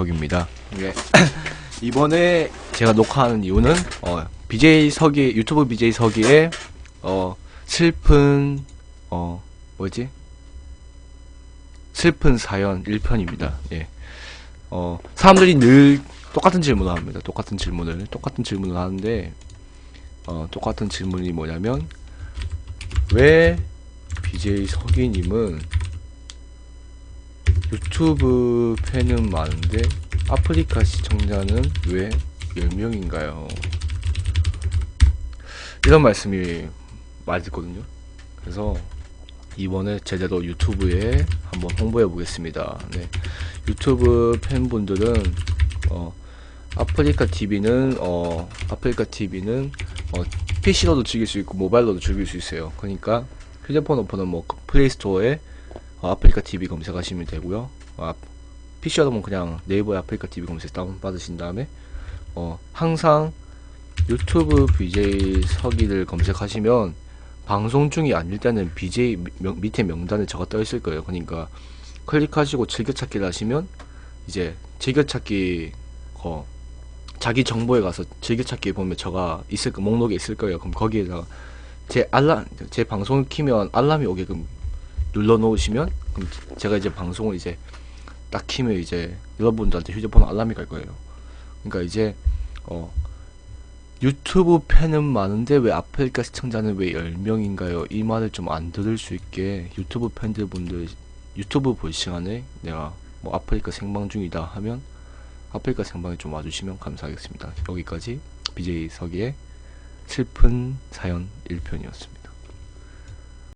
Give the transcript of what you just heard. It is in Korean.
석입니다. 예. 이번에 제가 녹화하는 이유는 어, BJ 석이 유튜브 BJ 석이의 어, 슬픈 어 뭐지? 슬픈 사연 1편입니다. 예. 어, 사람들이 늘 똑같은 질문을 합니다. 똑같은 질문을 똑같은 질문을 하는데 어, 똑같은 질문이 뭐냐면 왜 BJ 석이님은 유튜브 팬은 많은데 아프리카 시청자는 왜 10명인가요? 이런 말씀이 많이 듣거든요. 그래서 이번에 제대로 유튜브에 한번 홍보해 보겠습니다. 네. 유튜브 팬분들은 어, 아프리카 TV는 어, 아프리카 TV는 어, PC로도 즐길 수 있고 모바일로도 즐길 수 있어요. 그러니까 휴대폰 오픈은 뭐 플레이스토어에 어, 아프리카 TV 검색하시면 되고요. 아, PC 하면 그냥 네이버에 아프리카 TV 검색 다운 받으신 다음에 어, 항상 유튜브 BJ 서기를 검색하시면 방송 중이 아닐 때는 BJ 명- 밑에 명단에 적어 떠 있을 거예요. 그러니까 클릭하시고 즐겨찾기를 하시면 이제 즐겨찾기 어, 자기 정보에 가서 즐겨찾기 보면 저가 있을 거 목록에 있을 거예요. 그럼 거기에다가 제 알람 제 방송을 키면 알람이 오게끔 눌러 놓으시면 그럼 제가 이제 방송을 이제 딱 키면 이제 여러분들한테 휴대폰 알람이 갈 거예요. 그러니까 이제 어 유튜브 팬은 많은데 왜 아프리카 시청자는 왜 10명인가요? 이 말을 좀 안 들을 수 있게 유튜브 팬들 분들 유튜브 볼 시간에 내가 뭐 아프리카 생방 중이다 하면 아프리카 생방에 좀 와주시면 감사하겠습니다. 여기까지 BJ 서기의 슬픈 사연 1편이었습니다.